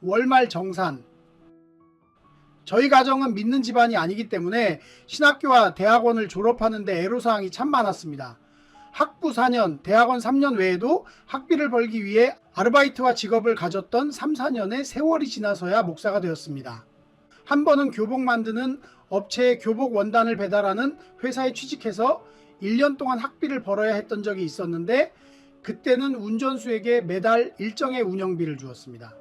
월말 정산. 저희 가정은 믿는 집안이 아니기 때문에 신학교와 대학원을 졸업하는데 애로사항이 참 많았습니다. 학부 4년, 대학원 3년 외에도 학비를 벌기 위해 아르바이트와 직업을 가졌던 3, 4년의 세월이 지나서야 목사가 되었습니다. 한 번은 교복 만드는 업체에 교복 원단을 배달하는 회사에 취직해서 1년 동안 학비를 벌어야 했던 적이 있었는데 그때는 운전수에게 매달 일정의 운영비를 주었습니다.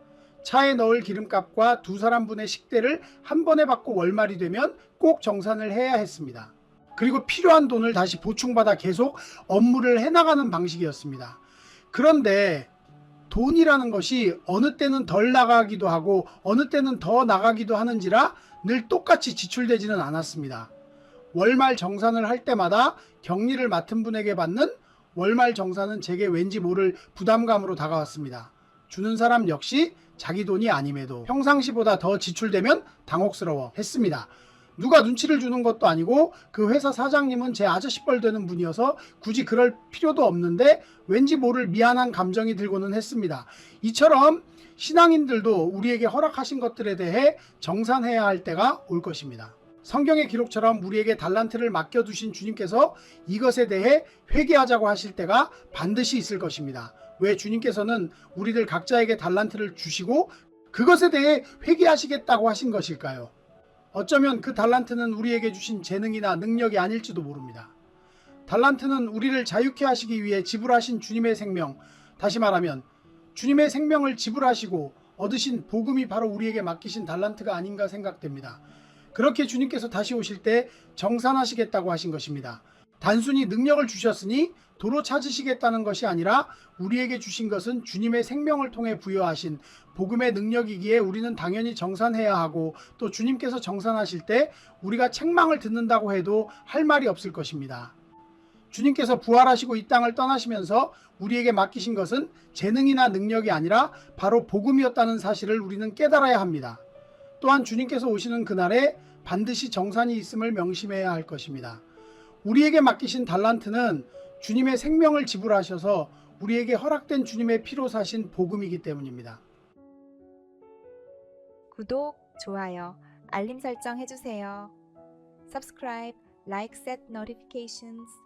차에 넣을 기름값과 두 사람분의 식대를 한 번에 받고 월말이 되면 꼭 정산을 해야 했습니다. 그리고 필요한 돈을 다시 보충받아 계속 업무를 해나가는 방식이었습니다. 그런데 돈이라는 것이 어느 때는 덜 나가기도 하고 어느 때는 더 나가기도 하는지라 늘 똑같이 지출되지는 않았습니다. 월말 정산을 할 때마다 격리를 맡은 분에게 받는 월말 정산은 제게 왠지 모를 부담감으로 다가왔습니다. 주는 사람 역시 자기 돈이 아님에도 평상시보다 더 지출되면 당혹스러워 했습니다. 누가 눈치를 주는 것도 아니고 그 회사 사장님은 제 아저씨뻘 되는 분이어서 굳이 그럴 필요도 없는데 왠지 모를 미안한 감정이 들고는 했습니다. 이처럼 신앙인들도 우리에게 허락하신 것들에 대해 정산해야 할 때가 올 것입니다. 성경의 기록처럼 우리에게 달란트를 맡겨두신 주님께서 이것에 대해 회개하자고 하실 때가 반드시 있을 것입니다. 왜 주님께서는 우리들 각자에게 달란트를 주시고 그것에 대해 회개하시겠다고 하신 것일까요? 어쩌면 그 달란트는 우리에게 주신 재능이나 능력이 아닐지도 모릅니다. 달란트는 우리를 자유케 하시기 위해 지불하신 주님의 생명, 다시 말하면 주님의 생명을 지불하시고 얻으신 복음이 바로 우리에게 맡기신 달란트가 아닌가 생각됩니다. 그렇게 주님께서 다시 오실 때 정산하시겠다고 하신 것입니다. 단순히 능력을 주셨으니 도로 찾으시겠다는 것이 아니라 우리에게 주신 것은 주님의 생명을 통해 부여하신 복음의 능력이기에 우리는 당연히 정산해야 하고 또 주님께서 정산하실 때 우리가 책망을 듣는다고 해도 할 말이 없을 것입니다. 주님께서 부활하시고 이 땅을 떠나시면서 우리에게 맡기신 것은 재능이나 능력이 아니라 바로 복음이었다는 사실을 우리는 깨달아야 합니다. 또한 주님께서 오시는 그날에 반드시 정산이 있음을 명심해야 할 것입니다. 우리에게 맡기신 달란트는 주님의 생명을 지불하셔서 우리에게 허락된 주님의 피로 사신 복음이기 때문입니다. 구독, 좋아요, 알림 설정 해주세요. Subscribe, like, set notifications.